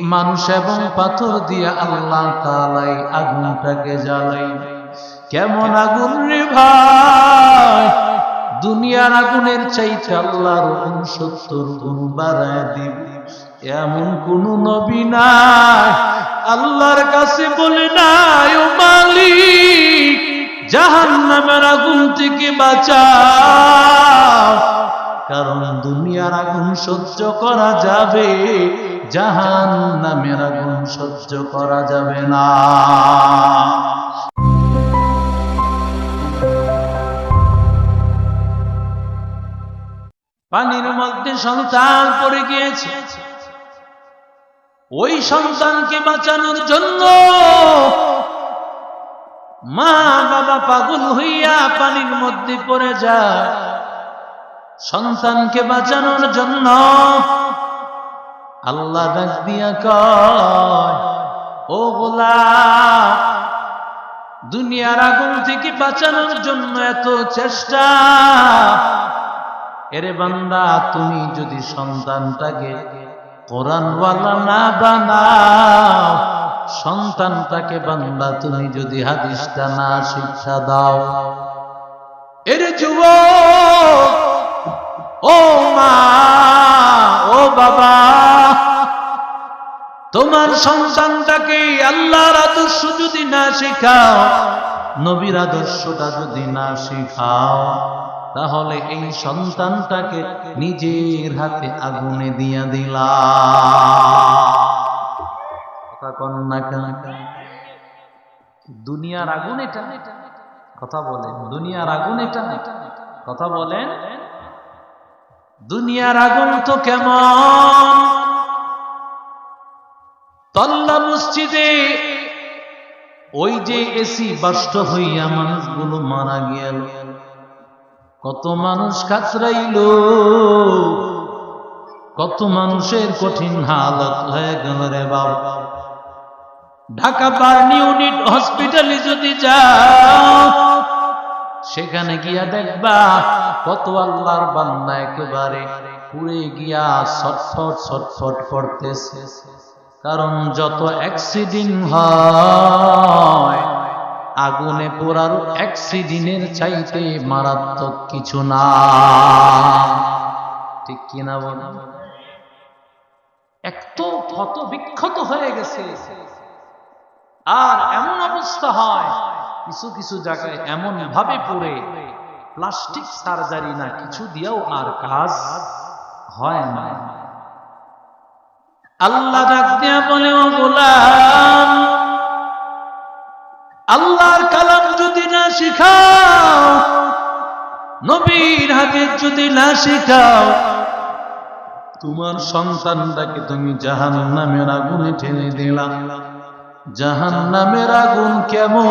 মানুষ এবং পাথর দিয়ে আল্লাহ তালাই আগুনটাকে জ্বালাই কেমন আগুন রে ভাই? দুনিয়ার আগুনের চাইতে আল্লাহর উনসত্তর গুণ বাড়ায় দিবে। এমন কোন নবী নাই। আল্লাহর কাছে বলে নাই, ও মালিক জাহান নামের আগুন থেকে বাঁচাও। কারণ দুনিয়ার আগুন সহ্য করা যাবে। জাহান নামের আগুন সহ্য করা যাবে না। পানির মধ্যে সন্তান পড়ে গিয়েছে। ওই সন্তানকে বাঁচানোর জন্য মা বাবা পাগল হইয়া পানির মধ্যে পড়ে যায়। সন্তানকে বাঁচানোর জন্য আল্লাহ ডাক দিয়া কয়, ও দুনিয়ার আগুন থেকে বাঁচানোর জন্য এত চেষ্টা। এরে বান্দা, তুমি যদি সন্তানটাকে কোরআনওয়ালা না বানাও, সন্তানটাকে বান্দা, তুমি যদি হাদিসটা না শিক্ষা দাও। এরে যুব ও মা, ও বাবা, তোমার সন্তানটাকে আল্লাহর আদর্শ যদি না শেখাও, নবীর আদর্শটা যদি না শেখাও, তাহলে এই সন্তানটাকে নিজের হাতে আগুনে দিয়া দিলা। দুনিয়ার আগুন এটা। কথা বলেন, দুনিয়ার আগুন এটা। কথা বলেন দুনিয়ার আগুন তো কেমন? তল্লা মসজিদে ওই যে এসি বাষ্ট হইয়া মানুষগুলো মারা গেল। কত মানুষ কাতরাইল। কত মানুষের কঠিন হালত হয়ে গেল রে বাবা ঢাকা বার্নি ইউনিট হসপিটালে যদি যাও সেখানে গিয়া দেখবা, কত আল্লাহর বান্দা একেবারে পুড়ে গিয়া ছটফট ছটফট করতেছে। কারণ যত অ্যাক্সিডেন্ট হয়, আগুনে পোড়ার অ্যাক্সিডেন্টের চাইতে মারাত্মক কিছু না। ঠিক কিনা বল? একটু ক্ষত বিক্ষত হয়ে গেছে। আর এমন অবস্থা হয় কিছু কিছু জায়গায় এমন ভাবে পড়ে প্লাস্টিক সার্জারি না কিছু দিয়েও আর কাজ হয় না। আল্লাহ বলে গোলাম, আল্লাহর কালাম যদি না শিখাও, নবীর হাদিস যদি না শিখাও, তোমার সন্তানটাকে তুমি জাহান নামের আগুনে ঠেলে দিলাম জাহান নামের আগুন কেমন?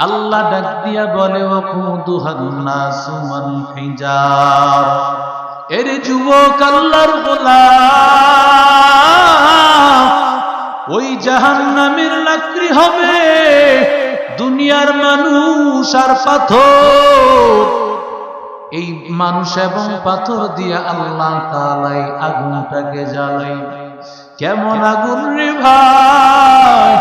আল্লাহ ডাক দিয়া বলে এর যুবক আল্লাহর গোলাম। ওই জাহান নামের লাকড়ি হবে দুনিয়ার মানুষ আর পাথর। এই মানুষ এবং পাথর দিয়ে আল্লাহ তালাই আগুনটাকে জ্বালাই কেমন আগুন রে ভাই?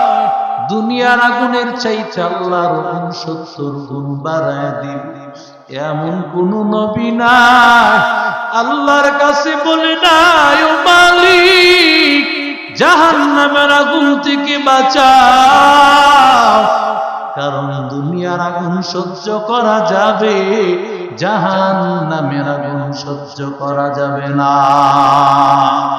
দুনিয়ার আগুনের চাইতে আল্লাহর উনসত্তর গুণ বাড়ায় দিন। এমন কোন নবী নাই। আল্লাহর কাছে বলে নাই, ও মালিক জাহান নামের আগুন থেকে বাঁচাও। কারণ দুনিয়ার আগুন সহ্য করা যাবে জাহান নামের আগুন সহ্য করা যাবে না।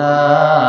খোদা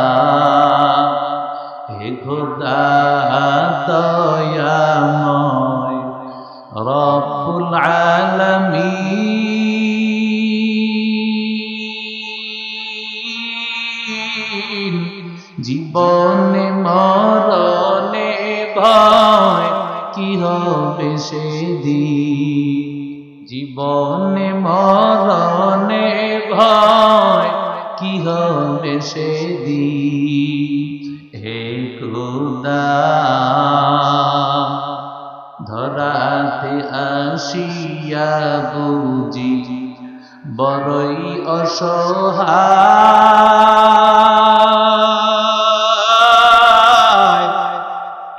বড়ই অসহায়।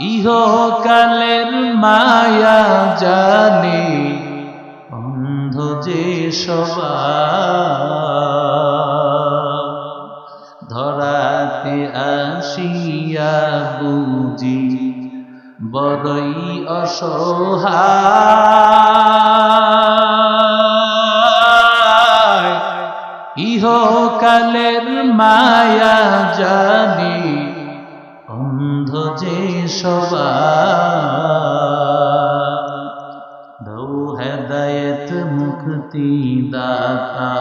ইহকালের মায়া জানে অন্ধ যে ধরাতে আসিয়া বুঝি বড়ই অসহায়। ইহকালের মায়া জানে অন্ধ যে হেদায়ত মুক্তি দাতা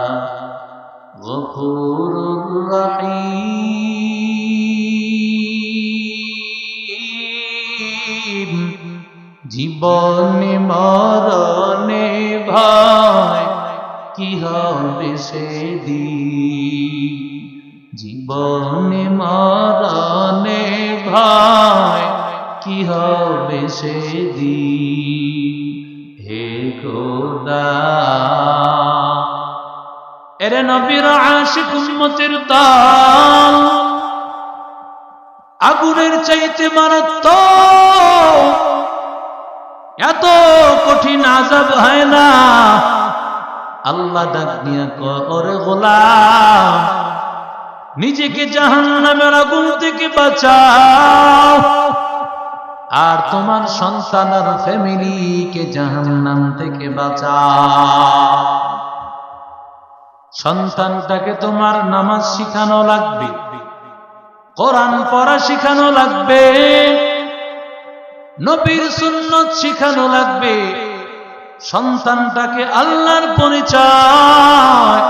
গফুর জীবনে মরণে ভয় কি হবে সেদিন? জীবনে মরণে ভয় কি হবে সেদিন? হে খোদা। এরে নবীর আশিক উম্মতের তাল, আগুনের চাইতে মারাত্মক। এত কঠিন আজাব হয় না। আল্লাহ ডাক দিয়া করে গোলাম, নিজেকে জাহান্নামের আগুন থেকে বাঁচাও। আর তোমার সন্তান আর ফ্যামিলিকে জাহান্নাম থেকে বাঁচাও। সন্তানটাকে তোমার নামাজ শিখানো লাগবে, কোরআন পড়া শিখানো লাগবে, নবীর সুন্নত শিখানো লাগবে সন্তানটাকে আল্লাহর পরিচয়,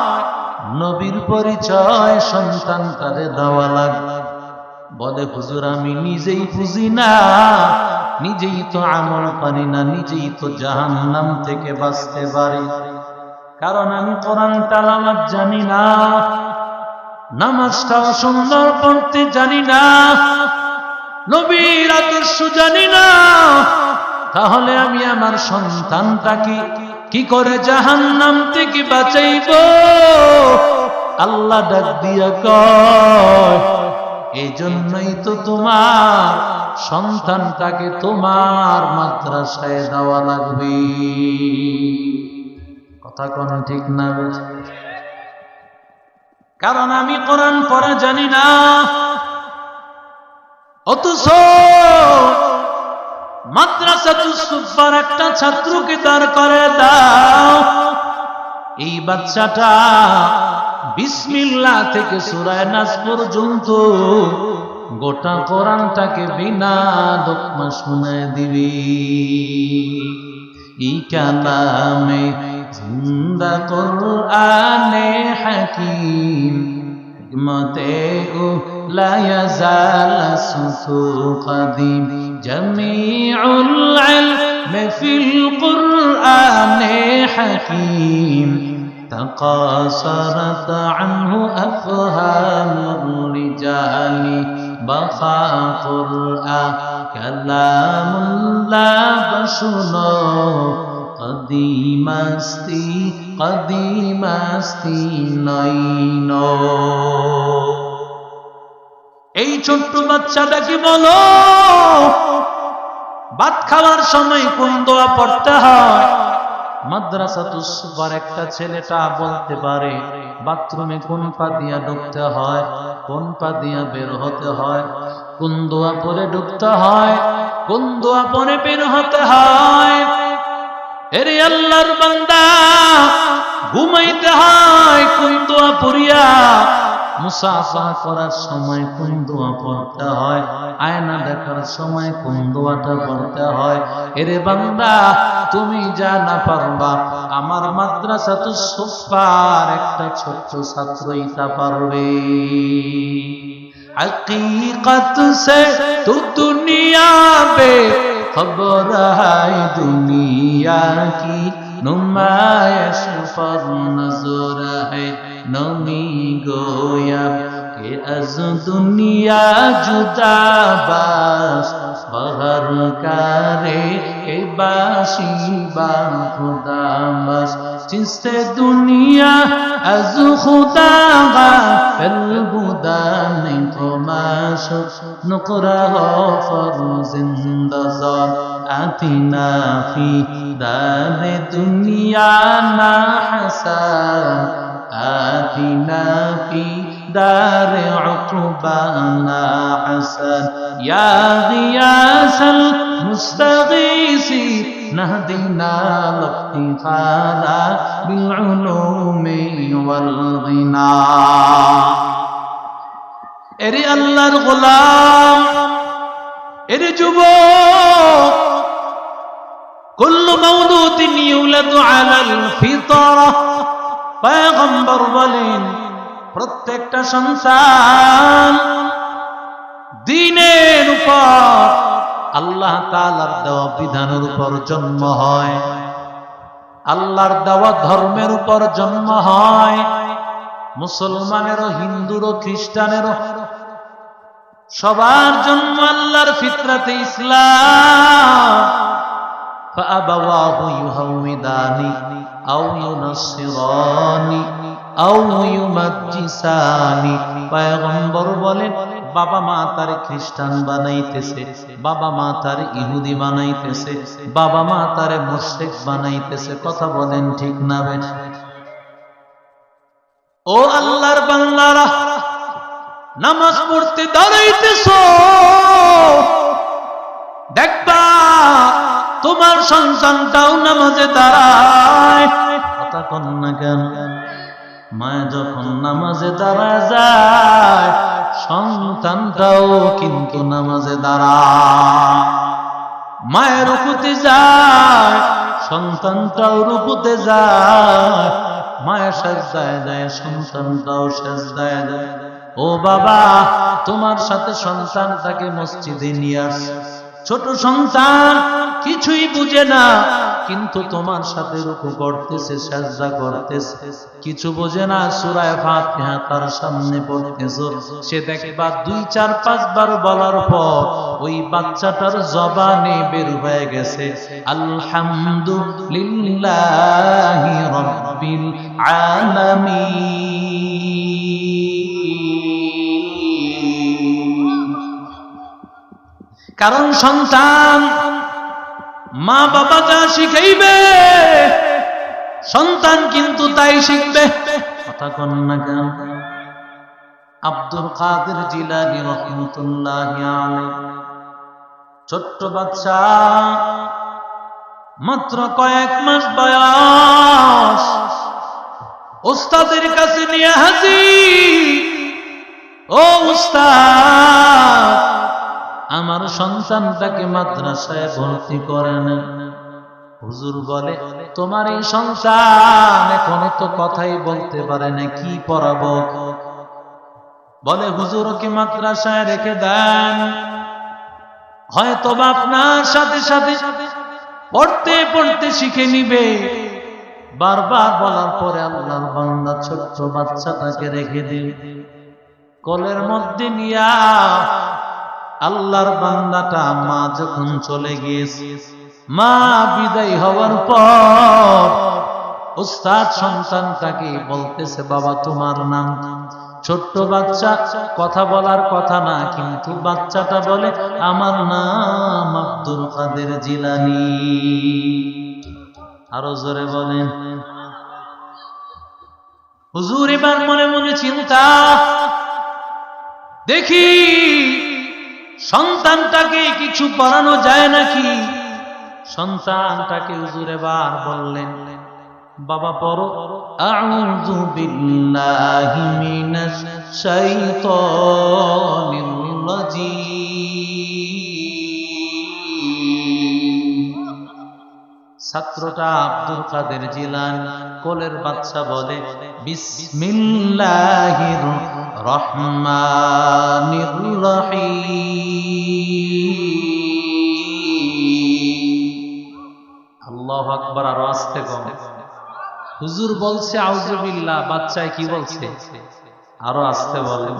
নবীর পরিচয় সন্তানটারে দেওয়া লাগবে বলে, হুজুর, আমি নিজেই বুঝি না, নিজেই তো আমল পারি না, নিজেই তো জাহান নাম থেকে বাঁচতে পারি। কারণ আমি কোরআন তালামাত জানি না নামাজটাও সুন্দর পড়তে জানি না, নবীর আদর্শ জানি না তাহলে আমি আমার সন্তানটাকে কি করে জাহান নাম থেকে বাঁচাইব? আল্লাহ ডাক দিয়া কয় এই জন্যই তো তোমার সন্তানটাকে তোমার মাদ্রাসায় দেওয়া লাগবে। কথা কোন ঠিক না? কারণ আমি কোরআন পড়া জানি না। অথচ মাদ্রাসা সুব্বার একটা ছাত্রকে দাঁড় করে দাও। এই বাচ্চাটা বিসমিল্লাহ থেকে সুরায় নাচ পর্যন্ত গোটা কোরআনটাকে বিনা দোকমা শুনে দিবি। ই কালামে জিন্দা কোরআনে হাকিম متے او لا يزال قدیم جميع العلم في القرآن حكيم تقاصرت عنه أفهام الرجال بقى قرآن كلام لا بشنو কদিমাস্তি কদিমাস্তি নাইন এই ছোট্ট বাচ্চাটাকে বলো, ভাত খাওয়ার সময় কোন দোয়া পড়তে হয়? মাদ্রাসা তুসবার একটা ছেলেটা বলতে পারে, বাথরুমে কোন পা দিয়া ঢুকতে হয়, কোন পা দিয়া বের হতে হয়, কোন দোয়া পরে ঢুকতে হয়, কোন দোয়া পরে বের হতে হয়। এরে আল্লাহর বান্দা, ঘুমাইতে হয় কোন দোয়া পড়িয়া? মুসাফা করার সময় কোন দোয়া পড়তে হয়? আয়না দেখার সময় কোন দোয়াটা পড়তে হয়? এরে বান্দা, তুমি যা না পারবা, আমার মাদ্রাসা তো সোফার একটা ছোট্ট ছাত্রই তা পারবে। হকীকত সে তু দুনিয়া বে খবর হায় দুনিয়া কি? নুমায়শ ফর নজর হে নমি গোয়াব কে আজ দুনিয়া জুদা বাস বাহার কারে এ বাসি বা খুদা বাস চিনতে দুনিয়া, আজ খুদা গা ফেল বুদা নেই তোমাশ নুকরা হফর জিন্দা আতিনা দুনিয়া না হাসা আতিনা ফি دار عقبانا حسن يا غياث المستغيث نهدنا الافتخار بالعلوم والغنى এরে আল্লাহর গোলাম এরে যুবক কুল্লু মাউলুদিন ইউলাদু আলাল ফিতরা পয়গম্বর বলেন প্রত্যেকটা সন্তান দিনের উপর আল্লাহ তাআলার দেওয়া বিধানের উপর জন্ম হয় আল্লাহর দেওয়া ধর্মের উপর জন্ম হয় মুসলমানেরও হিন্দুরও খ্রিস্টানেরও সবার জন্ম আল্লাহর ফিতরাতে ইসলাম فأبواه يهوداني أو ينصراني أو يمجساني পয়গম্বর বলেন বাবা মা তার খ্রিস্টান বানাইতেছে, বাবা মা তার ইহুদি বানাইতেছে, বাবা মা তার মুশরিক বানাইতেছে। কথা বলেন ঠিক না ও আল্লাহর বাংলারা নামাজ পড়তে দাঁড়াইতেছ। দেখবা, তোমার সন্তানটাও নামাজে দাঁড়ায়। কথা কন না কেন? মায় যখন নামাজে দাঁড়া যায়, সন্তানটাও কিন্তু নামাজে দাঁড়ায়। মায়ের রুকুতে যায়, সন্তানটাও রুকুতে যায়। মায়ের সাজদায় যায়, সন্তানটাও সাজদায় যায়। ও বাবা, তোমার সাথে সন্তানটাকে মসজিদে নিয়ে আসছে ছোট সন্তান কিছুই বুঝে না, কিন্তু তোমার সাথে রুকু করতেছে সাজদা করতেছে কিছু বোঝে না, সুরায় ফাতিহা তার সামনে পড়তেছো সে দেখবা দুই, চার পাঁচ বার বলার পর ওই বাচ্চাটার জবানে বের হয়ে গেছে। আলহামদুলিল্লাহি রাব্বিল আলামিন। কারণ সন্তান মা বাবা যা শিখাইবে, সন্তান কিন্তু তাই শিখবে। কথা কন না কেন? আব্দুল কাদের জিলানি রহমতুল্লাহ ছোট্ট বাচ্চা মাত্র কয়েক মাস বয়স। ওস্তাদের কাছে নিয়ে হাজির। ও উস্তাদ আমার সন্তানটাকে মাদ্রাসায় ভর্তি করেন হুজুর বলে, তোমার এই সন্তান এখনও তো কথাই বলতে পারে না, কি পড়াবো? বলে হুজুর কি মাদ্রাসায় রেখে দেন। হয়তো আপনার সাথে সাথে পড়তে পড়তে শিখে নিবে। বারবার বলার পরে আল্লাহর বান্দা ছোট্ট বাচ্চাটাকে রেখে দিবে কলের মধ্যে নিয়া আল্লাহর বান্দাটা মা যখন চলে গিয়েছে, মা বিদায় হওয়ার পর উস্তাদ সন্তানটাকে বলতেছে, বাবা, তোমার নাম ছোট্ট বাচ্চা, কথা বলার কথা না, কিন্তু বাচ্চাটা বলে, আমার নাম আব্দুল কাদের জিলানি। আরও জোরে বলেন। হুজুর, এবার মনে মনে চিন্তা। দেখি সন্তানটাকে কিছু পড়ানো যায় নাকি? সন্তানটাকে হুজুর এবার বললেন, বাবা, পড়ো। আউযু বিল্লাহি মিনাশ শাইতানির ছাত্রটা আব্দুল কাদের জিলান কোলের বাচ্চা বলে, বিসমিল্লাহির রহিম। আল্লাহ আকবার আরও আসতে কম। হুজুর বলছে আউজুবিল্লাহ বাচ্চায় কি বলছে? আরও আসতে বলেন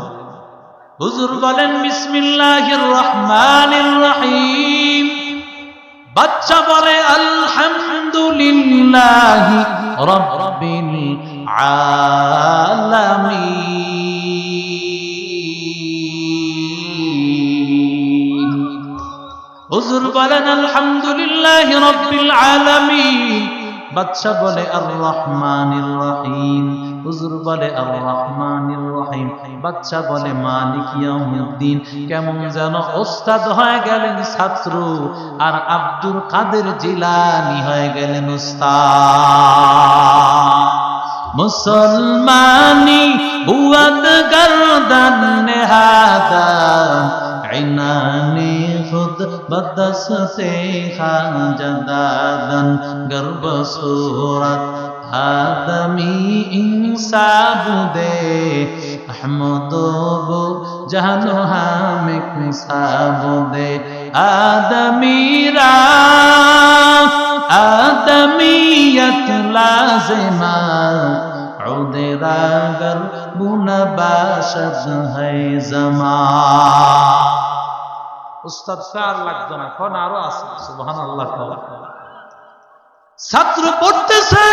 হুজুর বলেন, বিসমিল্লাহির রহমানির রহিম। বাচ্চা বলে, আলহামদুলিল্লাহি রাব্বিল আলামিন। হুজুর বলেন, আলহামদুলিল্লাহ রব্বিল আলামিন। বাচ্চা বলে আর রহমানির রহিম। হুজুর বলে আর রহমানির রহিম। বাচ্চা বলে, মালিক ইয়াউমুদ্দিন। কেমন যেন ওস্তাদ হয়ে গেলেন ছাত্র, আর আব্দুল কাদের জিলানি হয়ে গেলেন উস্তাদ মুসলমানি বুয়াদ নেহাদা بدستی خانجدادن گرب صورت آدمی انصاب دے احمد و جہل و حامک انصاب دے آدمی را آدمیت لازمان عدرا گر بنا باشد ہے زمان উস্তাদ লাগতো না কোন আরও আছে আল্লাহ ছাত্র পড়তেছে,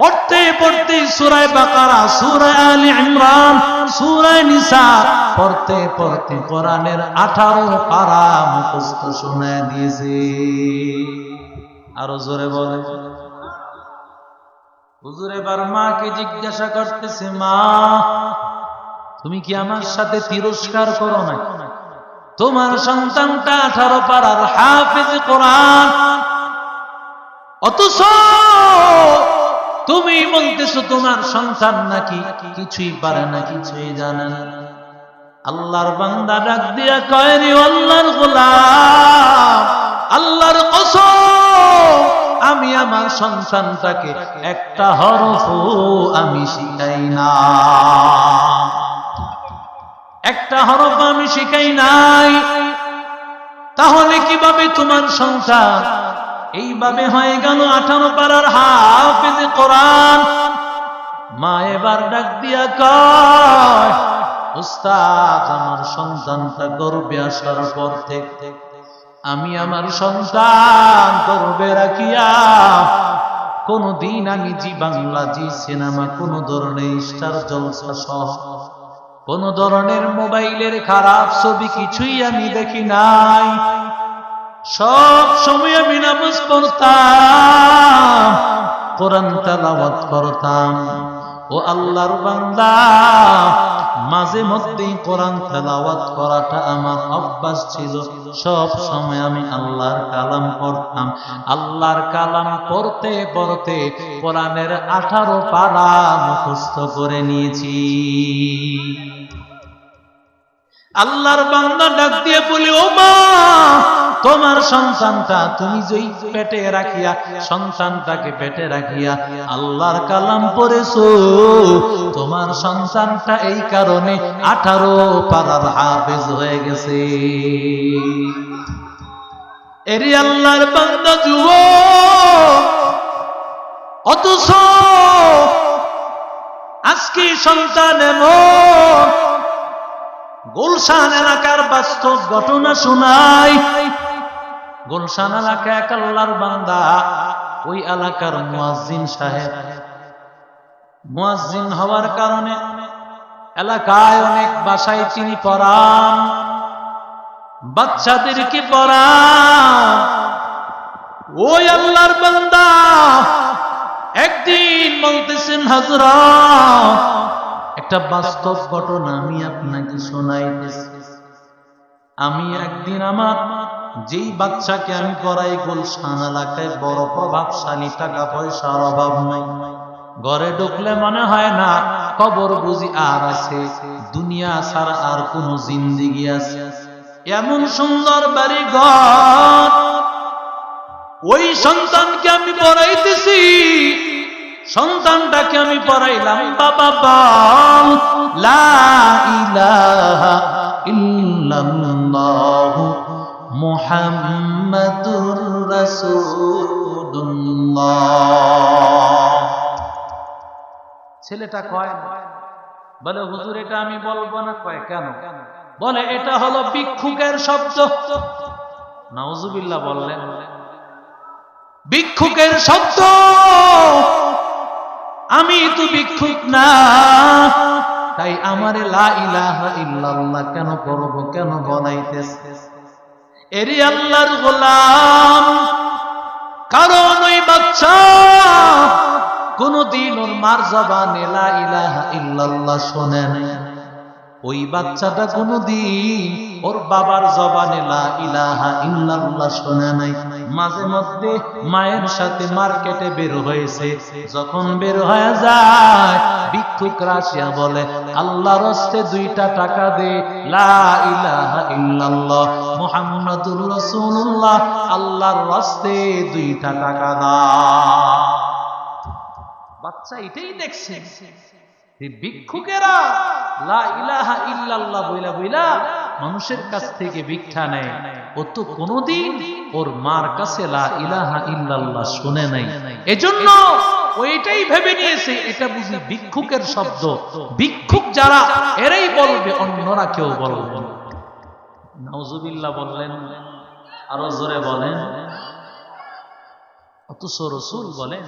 পড়তে পড়তে সুরায় বাকারা, সুরায় আলী ইমরান, সুরায় নিসা, পড়তে পড়তে কোরআনের আঠারো পারা মুখস্থ শোনায় দিয়েছে আরও জোরে বলে হুজুর, এবার মাকে জিজ্ঞাসা করতেছে, মা, তুমি কি আমার সাথে তিরস্কার করো না তোমার সন্তানটা আঠারো পাড়ার হাফিজ কোরআন। অথচ তুমি বলতেছো তোমার সন্তান নাকি কিছুই পারে না, কিছুই জানে না। আল্লাহর বান্দা ডাক দিয়া কয়নি আল্লাহর গোলাম, আল্লাহর কসম, আমি আমার সন্তানটাকে একটা হরফ আমি শিখাই না। একটা হরফ আমি শিখাই নাই। তাহলে কীভাবে তোমার সংসার? এইভাবে হয়ে গেল আঠারো পাড়ার হাফিজ কোরআন। মা এবার ডাক দিয়া কয় উস্তাদ আমার সন্তানটা গর্বে আসার পর থেকে আমি আমার সন্তান গর্বে রাখিয়া কোনদিন আমি জি বাংলা জি সিনেমা কোন ধরনের স্টার জলসা সহ কোন ধরনের মোবাইলের খারাপ ছবি কিছুই আমি দেখি নাই। সব সময় আমি নামাজ পড়তাম, কোরআন তেলাওয়াত করতাম। ও আল্লাহর বান্দা, মাঝে মধ্যেই কোরআন তেলাওয়াত করাটা আমার অভ্যাস ছিল। সব সময় আমি আল্লাহর কালাম পড়তাম। আল্লাহর কালাম পড়তে পড়তে কোরআনের আঠারো পারা মুখস্থ করে নিয়েছি। আল্লাহর বান্দা ডাক দিয়ে বলি, ও মা তোমার সন্তানটা তুমি যেই পেটে রাখিয়া, সন্তানটাকে পেটে রাখিয়া আল্লাহর কালাম পড়েছো, তোমার সন্তানটা এই কারণে আঠারো পাড়ার হাফেজ হয়ে গেছে। এরি আল্লাহর বান্দা যুব অথচ আজকে সন্তান গুলশান এলাকার বাস্তব ঘটনা শোনাই। গুলশান এলাকা এক আল্লাহর বান্দা। ওই এলাকার মুয়াজ্জিন সাহেব। মুয়াজ্জিন হওয়ার কারণে এলাকায় অনেক বাসায় তিনি পড়ান। বাচ্চাদেরকে পড়ান। ওই আল্লাহর বান্দা একদিন বলতেছেন, হজরত, একটা বাস্তব ঘটনা আমি আপনাকে শোনাই আমি একদিন আমার যেই বাচ্চাকে আমি পড়াই গুলশান এলাকায়, বড় প্রভাবশালী টাকা পয়সার অভাব নাই। ঘরে ঢুকলে মনে হয় না, কবর বুঝি আর আছে, দুনিয়া ছাড়া আর কোন জিন্দিগি আছে। এমন সুন্দর বাড়ি ঘর ওই সন্তানকে আমি পড়াইতেছি, সন্তানটাকে আমি পড়াইলাম, বাবা ইলাহা ইল্লাল্লাহু মুহাম্মাদুর ছেলেটা কয়, বলে, হুজুর, এটা আমি বলব না। কয়, কেন? বলে, এটা হলো ভিক্ষুকের শব্দ। নাউজুবিল্লাহ বললেন, ভিক্ষুকের শব্দ? আমি তো ভিক্ষুক না। তাই আমারে লা ইলাহা ইল্লাল্লাহ কেন করব, কেন বলাইতেছে এরি আল্লাহর গোলাম। কারণ ওই বাচ্চা কোনদিন ওর মার জবানে লা ইলাহা ইল্লাল্লাহ শোনে ওই বাচ্চাটা কোনদিন ওর বাবার জবানে লা ইলাহা ইল্লাল্লাহ শোনে নাই। মাঝে মধ্যে মায়ের সাথে মার্কেটে বের হয়েছে। যখন বের হয়ে যায়, ভিক্ষুক রাশিয়া বলে, আল্লাহর হস্তে দুইটা টাকা দে, লা ইলাহা ইল্লাল্লাহ। মুহাম্মাদুর রাসূলুল্লাহ, আল্লাহর হস্তে দুইটা টাকা দাও। বাচ্চা এটাই দেখছে। ভিক্ষুকেরা, লা ইলাহা ইল্লাল্লাহ বইলা বইলা মানুষের কাছ থেকে ভিক্ষা নেয়। ও তো কোনোদিন ওর মার কাছে লা ইলাহা ইল্লাল্লাহ শুনে নাই। এজন্য ও এটাই ভেবে নিয়েছে, এটা বুঝি ভিক্ষুকের শব্দ। ভিক্ষুক যারা, এরাই বলবে, অন্যরা কেউ বলবে না। নাউজুবিল্লাহ বললেন আরও জোরে বলেন। অথচ রসুল বলেন